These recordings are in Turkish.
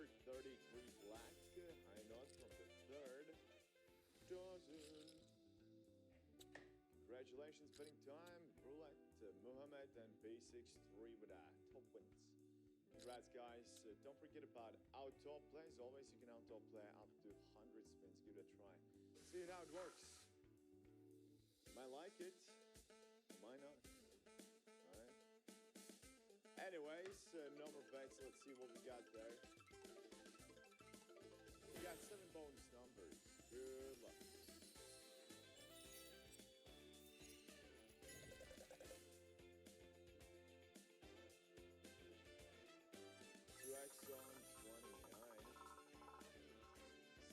number 33 Black Hainos from the third dozen. Congratulations, betting time, Roulette, uh, Mohammed, and Basics 3 with a top wins. Congrats, guys. Uh, don't forget about outdoor play. As always, you can out top play up to 100 spins. Give it a try. See how it works. Might like it, might not. All right. Anyways, uh, number bets. Let's see what we got there. Got seven bonus numbers. Good luck. Two on 29.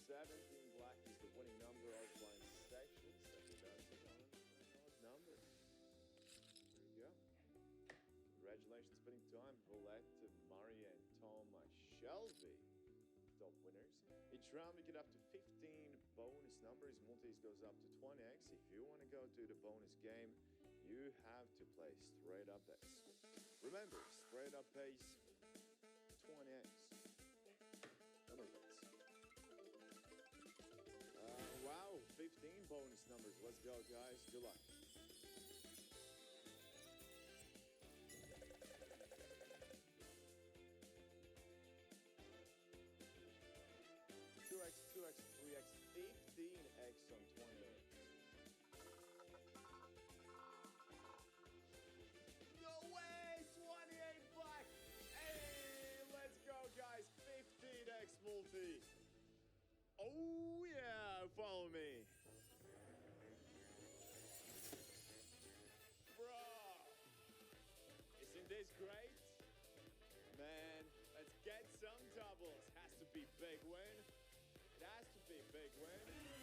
17 black is the winning number of blind section. Second odd number. There you go. Congratulations, spinning time. To Mari and Tom Shelby. Each round we get up to 15 bonus numbers. Multis goes up to 20x. If you want to go to the bonus game, you have to play straight up bets. Remember, straight up pays 20x. Number bets. Uh, wow, 15 bonus numbers. Let's go, guys. Good luck. Oh yeah, follow me. Bro, isn't this great? Man, let's get some doubles. Has to be big win. It has to be big win.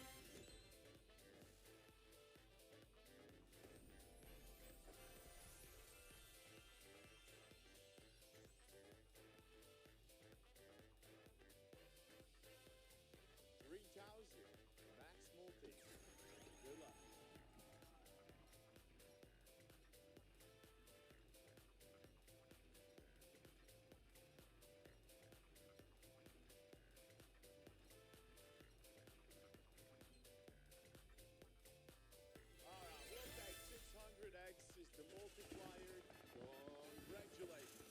The multiplier. Congratulations.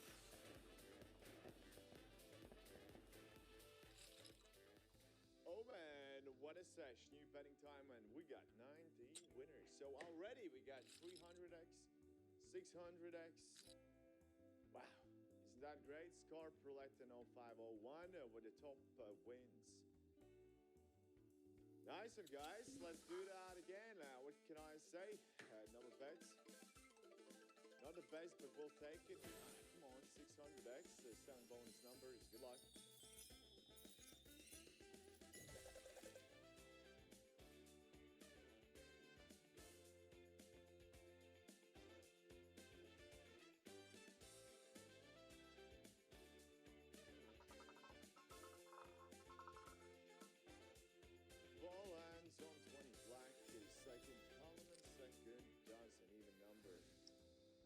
Oh man, what a sesh. New betting time and we got 90 winners. So already we got 300x, 600x. Wow. Isn't that great? Scar Roulette in 0501 uh, with the top uh, wins. Nice one, guys. Let's do that again. Uh, what can I say? Uh, bets. Not the best, but we'll take it. Come on, 600x, uh, seven bonus numbers. Good luck.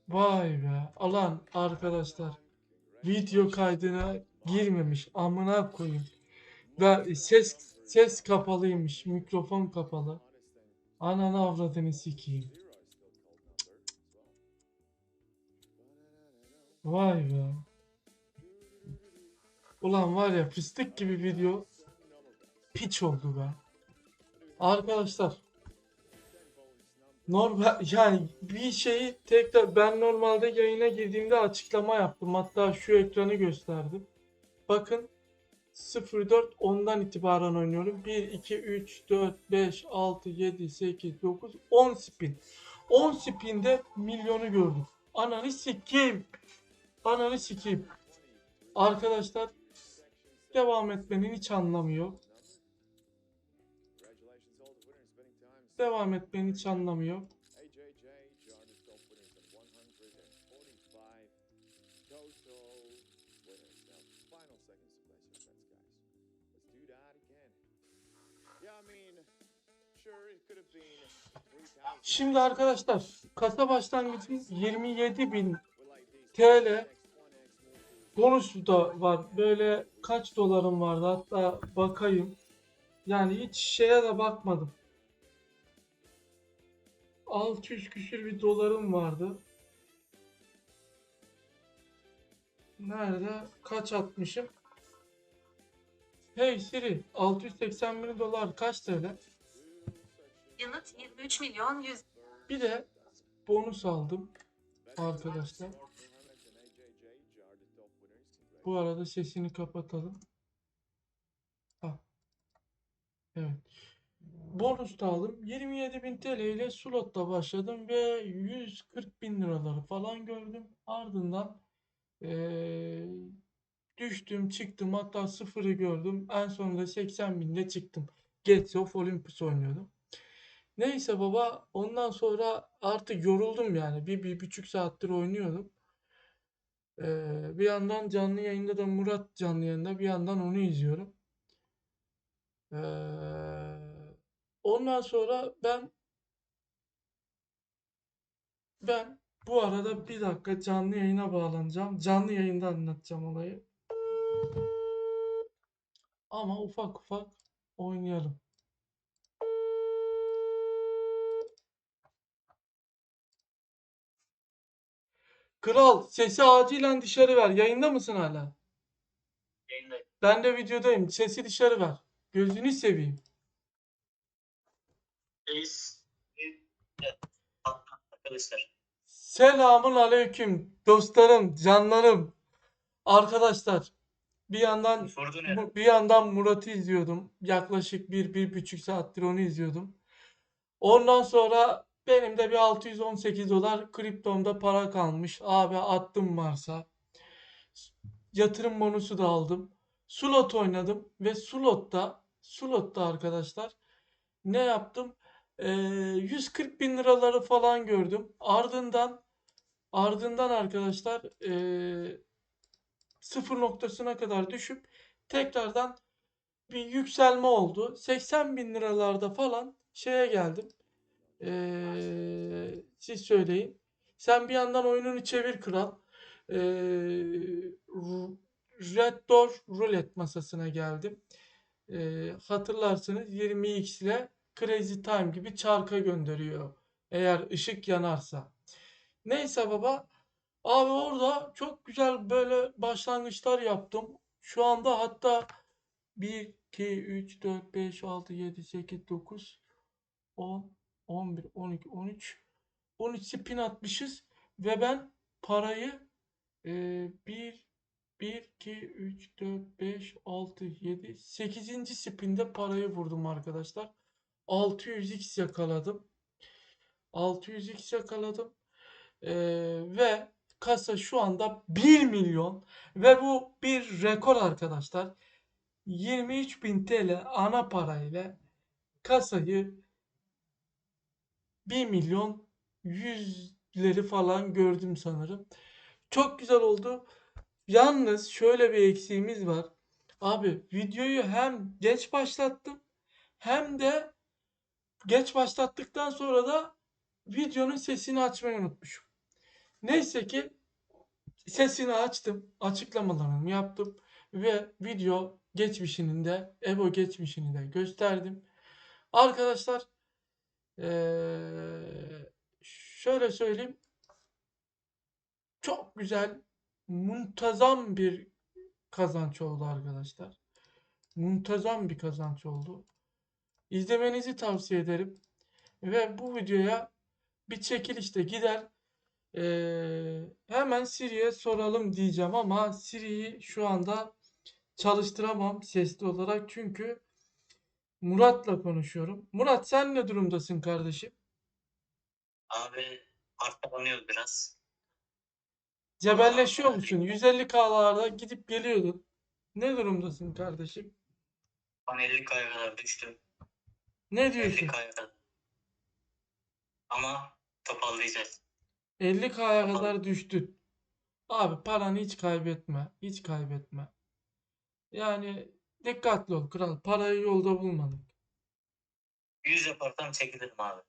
Vay be. Alan arkadaşlar video kaydına girmemiş. Amına koyayım. Ve ses ses kapalıymış. Mikrofon kapalı. Ananı avradını sikeyim. Vay be. Ulan var ya fıstık gibi video piç oldu be. Arkadaşlar normal yani bir şeyi tekrar ben normalde yayına girdiğimde açıklama yaptım. Hatta şu ekranı gösterdim. Bakın 04 ondan itibaren oynuyorum. 1 2 3 4 5 6 7 8 9 10 spin. 10 spinde milyonu gördüm. Ananı sikeyim. Ananı sikeyim. Arkadaşlar devam etmenin hiç anlamı yok. Devam etmenin hiç anlamı yok. AJJ, Jarvis top winners at 145 total winners. Now, final seconds to place your bets, guys. Let's do that again. Yeah, I mean, sure, it could have been 3,000. Şimdi arkadaşlar kasa başlangıcı 27 bin But like these TL 1x, 1x multi, bonusu da var. Böyle kaç dolarım vardı hatta bakayım. Yani hiç şeye de bakmadım. 600 küsür bir dolarım vardı. Nerede? Kaç atmışım? Hey Siri, 680 bin dolar kaç TL? Yanıt 23 milyon 100 Bir de bonus aldım arkadaşlar. Bu arada sesini kapatalım. Ah. Evet. Bonus da aldım. 27.000 TL ile slotta başladım ve 140 bin liraları falan gördüm. Ardından eee, düştüm çıktım hatta sıfırı gördüm. En sonunda 80 binde çıktım. Gates of Olympus oynuyordum. Neyse baba ondan sonra artık yoruldum yani. Bir, bir buçuk saattir oynuyordum. Ee, bir yandan canlı yayında da Murat canlı yayında bir yandan onu izliyorum. Ee, ondan sonra ben ben bu arada bir dakika canlı yayına bağlanacağım. Canlı yayında anlatacağım olayı. Ama ufak ufak oynayalım. Kral sesi acilen dışarı ver. Yayında mısın hala? Yayındayım. Ben de videodayım. Sesi dışarı ver. Gözünü seveyim. Reis. Arkadaşlar. Selamun aleyküm dostlarım, canlarım, arkadaşlar. Bir yandan bu- bir yandan Murat'ı izliyordum. Yaklaşık bir, bir buçuk saattir onu izliyordum. Ondan sonra benim de bir 618 dolar kriptomda para kalmış. Abi attım varsa. Yatırım bonusu da aldım. Slot oynadım ve slotta slotta arkadaşlar ne yaptım? Ee, 140 bin liraları falan gördüm. Ardından ardından arkadaşlar ee, sıfır noktasına kadar düşüp tekrardan bir yükselme oldu. 80 bin liralarda falan şeye geldim. Ee, siz söyleyin. Sen bir yandan oyununu çevir kral. Ru- Red Door Roulette masasına geldim. Ee, hatırlarsınız 20x ile Crazy Time gibi çarka gönderiyor. Eğer ışık yanarsa. Neyse baba. Abi orada çok güzel böyle başlangıçlar yaptım. Şu anda hatta 1, 2, 3, 4, 5, 6, 7, 8, 9, 10, 11, 12, 13, 13 spin atmışız ve ben parayı e, 1, 1, 2, 3, 4, 5, 6, 7, 8. spinde parayı vurdum arkadaşlar. 600x yakaladım. 600x yakaladım. Ee, ve kasa şu anda 1 milyon ve bu bir rekor arkadaşlar. 23.000 TL ana parayla kasayı 1 milyon yüzleri falan gördüm sanırım. Çok güzel oldu. Yalnız şöyle bir eksiğimiz var. Abi videoyu hem geç başlattım hem de geç başlattıktan sonra da videonun sesini açmayı unutmuşum. Neyse ki sesini açtım, açıklamalarımı yaptım ve video geçmişini de, Evo geçmişini de gösterdim. Arkadaşlar eee, şöyle söyleyeyim. Çok güzel, muntazam bir kazanç oldu arkadaşlar. Muntazam bir kazanç oldu. İzlemenizi tavsiye ederim. Ve bu videoya bir çekilişte gider. Ee, hemen Siri'ye soralım diyeceğim ama Siri'yi şu anda çalıştıramam sesli olarak çünkü Murat'la konuşuyorum. Murat sen ne durumdasın kardeşim? Abi arkalanıyoruz biraz. Cebelleşiyor musun? 150K'larda gidip geliyordun. Ne durumdasın kardeşim? Bana 50 kaya kadar düştüm. Ne 50 diyorsun? kaya kadar. Ama toparlayacağız. 50K'ya kadar düştün. Abi paranı hiç kaybetme. Hiç kaybetme. Yani dikkatli ol kral. Parayı yolda bulmadık. 100 yaparsam çekilirim abi.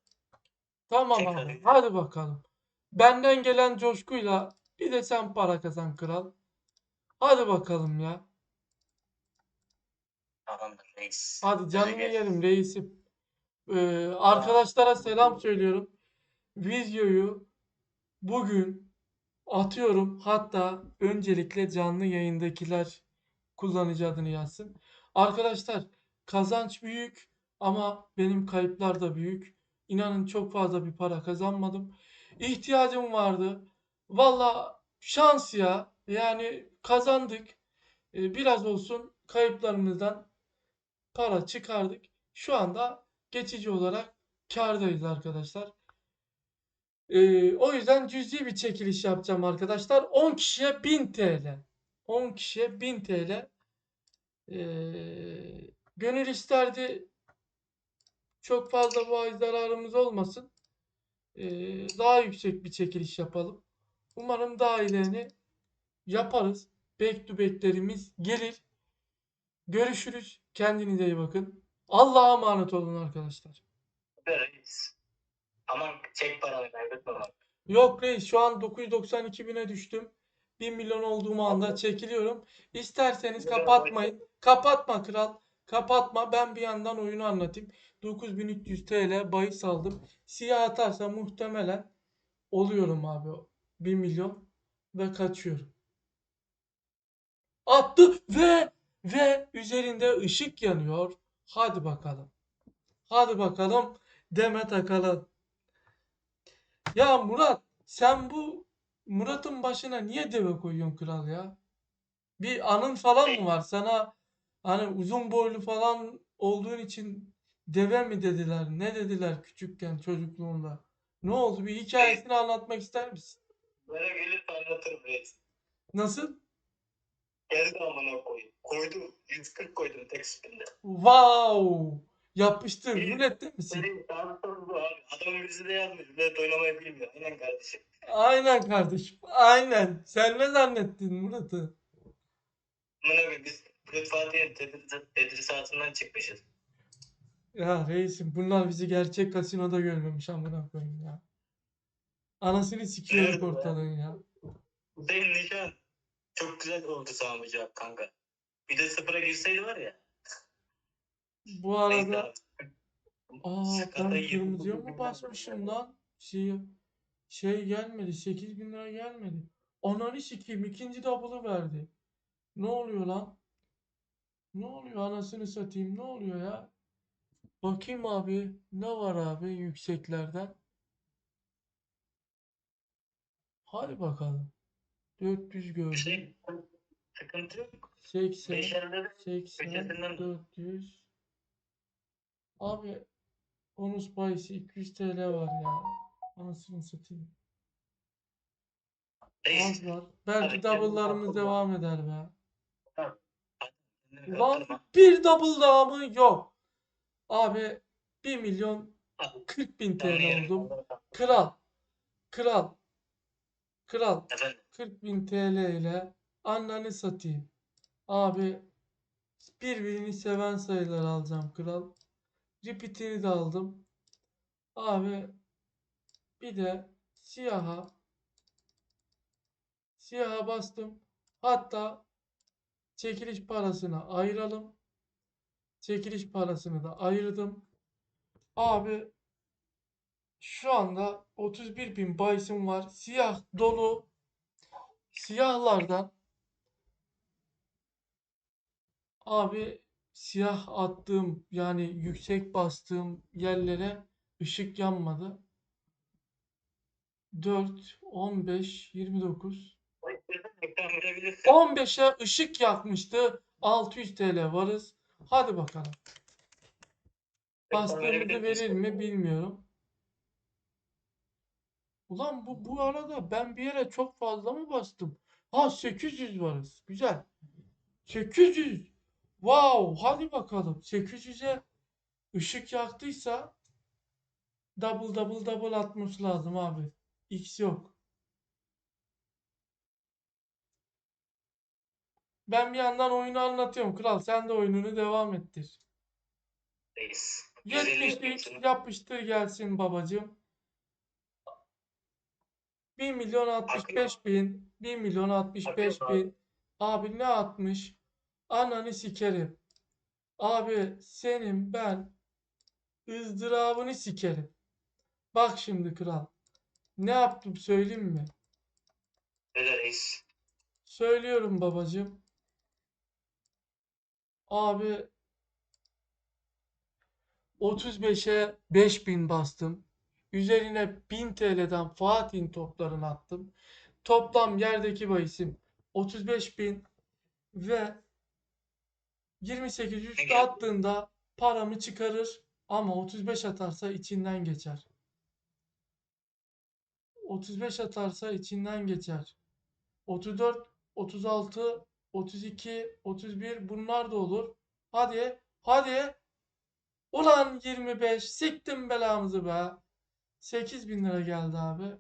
Tamam Tekrar abi. Hadi bakalım. Benden gelen coşkuyla bir de sen para kazan kral. Hadi bakalım ya. Tamamdır reis. Hadi canını yerim reisim. Ee, arkadaşlara selam söylüyorum. videoyu bugün atıyorum. Hatta öncelikle canlı yayındakiler kullanıcı adını yazsın. Arkadaşlar kazanç büyük ama benim kayıplar da büyük. İnanın çok fazla bir para kazanmadım. İhtiyacım vardı. Valla şans ya. Yani kazandık. Ee, Biraz olsun kayıplarımızdan para çıkardık. Şu anda geçici olarak kârdayız arkadaşlar. Ee, o yüzden cüzi bir çekiliş yapacağım arkadaşlar. 10 kişiye 1000 TL. 10 kişiye 1000 TL. Ee, gönül isterdi çok fazla bu zararımız olmasın. Ee, daha yüksek bir çekiliş yapalım. Umarım daha ilerini yaparız. Back to back'lerimiz gelir. Görüşürüz. Kendinize iyi bakın. Allah'a emanet olun arkadaşlar. Reis. Aman çek paranı kaybetme. Yok reis şu an 992 bine düştüm. 1 milyon olduğum anda çekiliyorum. İsterseniz kapatmayın. Kapatma kral. Kapatma. Ben bir yandan oyunu anlatayım. 9300 TL bahis aldım. Siyah atarsa muhtemelen oluyorum abi. 1 milyon ve kaçıyorum. Attı ve ve üzerinde ışık yanıyor. Hadi bakalım. Hadi bakalım. Demet Akalın. Ya Murat sen bu Murat'ın başına niye deve koyuyorsun kral ya? Bir anın falan mı var? Sana hani uzun boylu falan olduğun için deve mi dediler? Ne dediler küçükken çocukluğunda? Ne oldu? Bir hikayesini anlatmak ister misin? Böyle gelirse anlatırım reis. Nasıl? Geldi amına koyayım. Koydum. 140 koydum tek spinde. Wow! Yapıştır. Rulette misin? Senin tanrısı bu abi. Adam yüzü de yazmış. Rulet oynamayı bilmiyor. Aynen kardeşim. Aynen kardeşim. Aynen. Sen ne zannettin Murat'ı? Amına koyayım biz Rulet Fatih'in tedris- tedrisatından çıkmışız. Ya reisim bunlar bizi gerçek kasinoda görmemiş amına koyayım ya. Anasını sikiyorduk ortalığın ya. Senin nişan çok güzel oldu Sami Cevap kanka. Bir de sıfıra girseydi var ya. Bu arada aa ben kırmızıya mı basmışım lan? Şey, şey gelmedi 8000 lira gelmedi. Ananı sikeyim ikinci double'ı verdi. Ne oluyor lan? Ne oluyor anasını satayım ne oluyor ya? Bakayım abi ne var abi yükseklerden? Hadi bakalım. 400 gördüm. Şey, sıkıntı yok. 80 Beşerde de 80 Köşesinden- 400 Abi bonus bayisi 200 TL var ya. Anasını satayım. Az var. Belki double'larımız devam eder be. Lan bir double daha mı? Yok. Abi 1 milyon Abi, 40 bin TL oldum. Kral. Kral. Kral. Efendim. 40 bin TL ile anneni satayım. Abi birbirini seven sayılar alacağım kral. Repeat'ini de aldım. Abi bir de siyaha siyaha bastım. Hatta çekiliş parasını ayıralım. Çekiliş parasını da ayırdım. Abi şu anda 31 bin bayisim var. Siyah dolu siyahlardan abi siyah attığım yani yüksek bastığım yerlere ışık yanmadı. 4, 15, 29. Ekran verebilirsin. 15'e ışık yakmıştı. 600 TL varız. Hadi bakalım. Bastığımızı verir mi bilmiyorum. Ulan bu bu arada ben bir yere çok fazla mı bastım? Ha 800 varız. Güzel. 800. Wow, hadi bakalım. 800'e ışık yaktıysa double double double atması lazım abi. X yok. Ben bir yandan oyunu anlatıyorum. Kral sen de oyununu devam ettir. Reis. 150 70'lik yapıyorsun. yapıştır gelsin babacığım. 1 milyon 65 bin. 1 milyon 65 Akıyor bin. Abi ne atmış? Ananı sikerim. Abi senin ben ızdırabını sikerim. Bak şimdi kral. Ne yaptım söyleyeyim mi? Öyle reis. Söylüyorum babacığım. Abi 35'e 5000 bastım. Üzerine 1000 TL'den Fatih'in toplarını attım. Toplam yerdeki bahisim 35.000 ve 28 üstü attığında paramı çıkarır ama 35 atarsa içinden geçer. 35 atarsa içinden geçer. 34, 36, 32, 31 bunlar da olur. Hadi, hadi. Ulan 25 siktim belamızı be. 8000 lira geldi abi.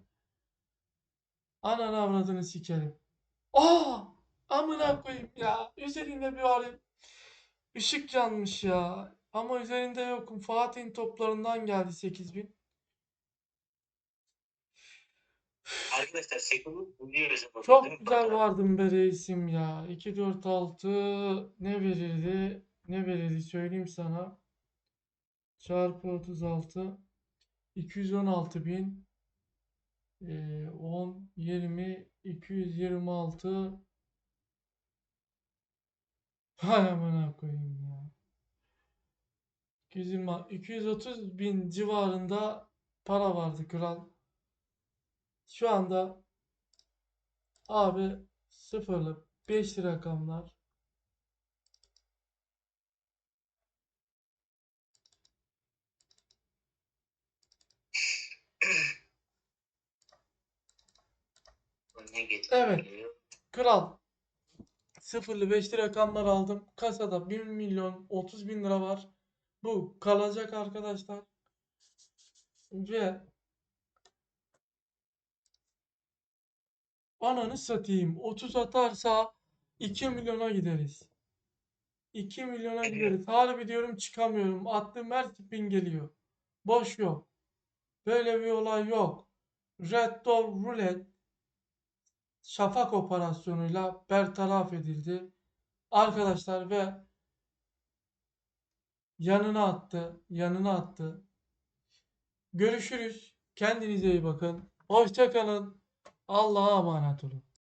Ananı avradını sikerim. Aa! Amına koyayım ya. Üzerinde bir arayayım. Işık yanmış ya. Ama üzerinde yokum. Fatih'in toplarından geldi 8000. Arkadaşlar şeklini buluyoruz. ama, değil Çok mi? güzel vardım be reisim ya. 2, 4, 6 ne verirdi? Ne verirdi söyleyeyim sana. Çarpı 36 216 bin Ee, 10 20 226 Hay amına koyayım ya. 220 230 bin civarında para vardı kral. Şu anda Abi sıfırlı 5 rakamlar. Ne geçti? Evet. Kral. Sıfırlı 5'li rakamlar aldım. Kasada 1 milyon 30 bin lira var. Bu kalacak arkadaşlar. Ve ananı satayım. 30 atarsa 2 milyona gideriz. 2 milyona gideriz. Harbi diyorum çıkamıyorum. Attığım her spin geliyor. Boş yok. Böyle bir olay yok. Red Door Roulette şafak operasyonuyla bertaraf edildi. Arkadaşlar ve yanına attı. Yanına attı. Görüşürüz. Kendinize iyi bakın. Hoşça kalın. Allah'a emanet olun.